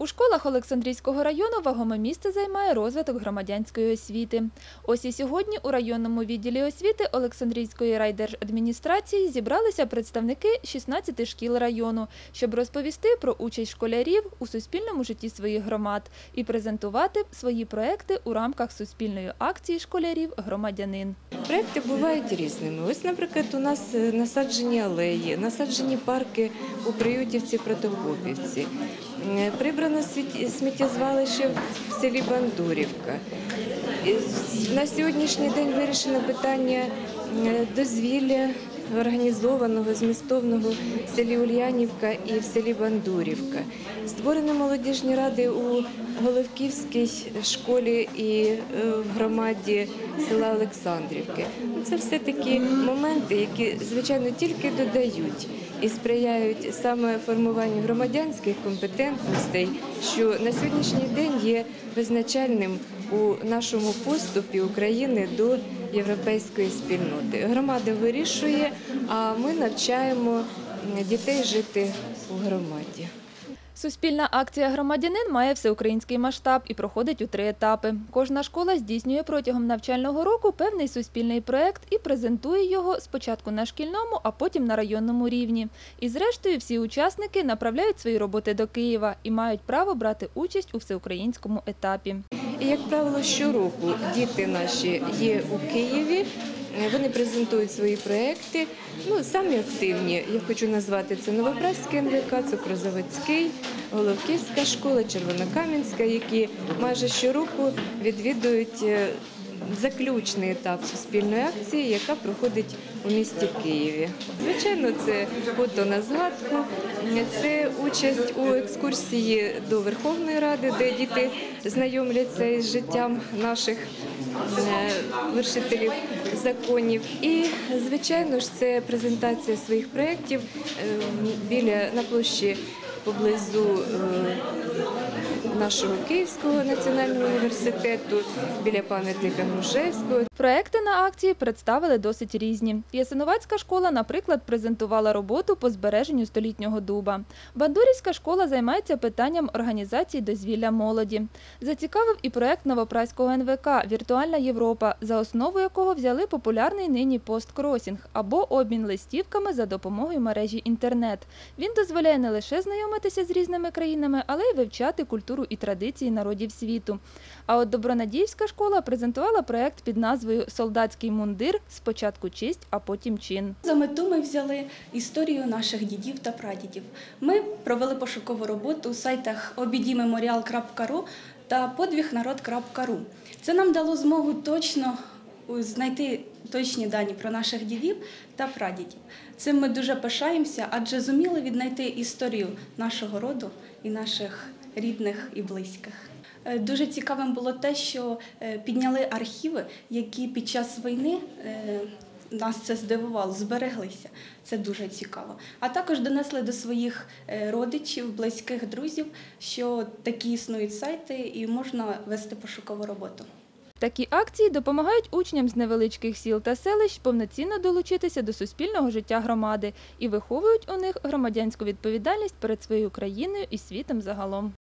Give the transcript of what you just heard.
У школах Олександрійського району вагоме місце займає розвиток громадянської освіти. Ось і сьогодні у районному відділі освіти Олександрійської райдержадміністрації зібралися представники 16 шкіл району, щоб розповісти про участь школярів у суспільному житті своїх громад і презентувати свої проекти у рамках суспільної акції школярів громадянин. Проекти бувають різними. Ось, наприклад, у нас е, насаджені алеї, насаджені парки у Приютівці, Протокопівці. Е, Прибрано сміттєзвалище в селі Бандурівка. Е, На сьогоднішній день вирішено питання дозвілля організованого, змістовного в селі Ульянівка і в селі Бандурівка. Створено молодіжні ради у Головківській школі і е, в громаді села Олександрівки. Це все такі моменти, які, звичайно, тільки додають і сприяють саме формуванню громадянських компетентностей, що на сьогоднішній день є визначальним у нашому поступі України до європейської спільноти. Громада вирішує, а ми навчаємо дітей жити у громаді. Суспільна акція громадянин має всеукраїнський масштаб і проходить у три етапи. Кожна школа здійснює протягом навчального року певний суспільний проект і презентує його спочатку на шкільному, а потім на районному рівні. І зрештою всі учасники направляють свої роботи до Києва і мають право брати участь у всеукраїнському етапі. Як правило, щороку діти наші є у Києві. Е, Вони презентують свої проекти. Ну, самі активні, я хочу назвати це Новопраський МВК, Цукрозаводський, Головківська школа, Червонокам'янська, які майже щороку відвідують е, заключний етап суспільної акції, яка проходить у місті Києві. Звичайно, це фото на згадку, це участь у екскурсії до Верховної Ради, де діти знайомляться із життям наших е, вершителів законів. І, звичайно ж, це презентація своїх проєктів е, біля на площі поблизу е, нашого Київського національного університету, біля пам'ятника Грушевського. Проекти на акції представили досить різні. Ясиновацька школа, наприклад, презентувала роботу по збереженню столітнього дуба. Бандурівська школа займається питанням організації дозвілля молоді. Зацікавив і проект Новопраського НВК Віртуальна Європа, за основу якого взяли популярний нині посткросінг або обмін листівками за допомогою мережі інтернет. Він дозволяє не лише знайомитися з різними країнами, але й вивчати культуру і традиції народів світу. А от Добронадіївська школа презентувала проект під назвою Солдатський мундир спочатку честь, а потім чин. За мету ми взяли історію наших дідів та прадідів. Ми провели пошукову роботу у сайтах обідімеморіал.ру та подвігнарод.ру. Це нам дало змогу точно знайти точні дані про наших дідів та прадідів. Цим ми дуже пишаємося, адже зуміли віднайти історію нашого роду і наших рідних і близьких. Е, Дуже цікавим було те, що е, підняли архіви, які під час війни е, нас це здивувало, збереглися. Це дуже цікаво. А також донесли до своїх родичів, близьких друзів, що такі існують сайти і можна вести пошукову роботу. Такі акції допомагають учням з невеличких сіл та селищ повноцінно долучитися до суспільного життя громади і виховують у них громадянську відповідальність перед своєю країною і світом загалом.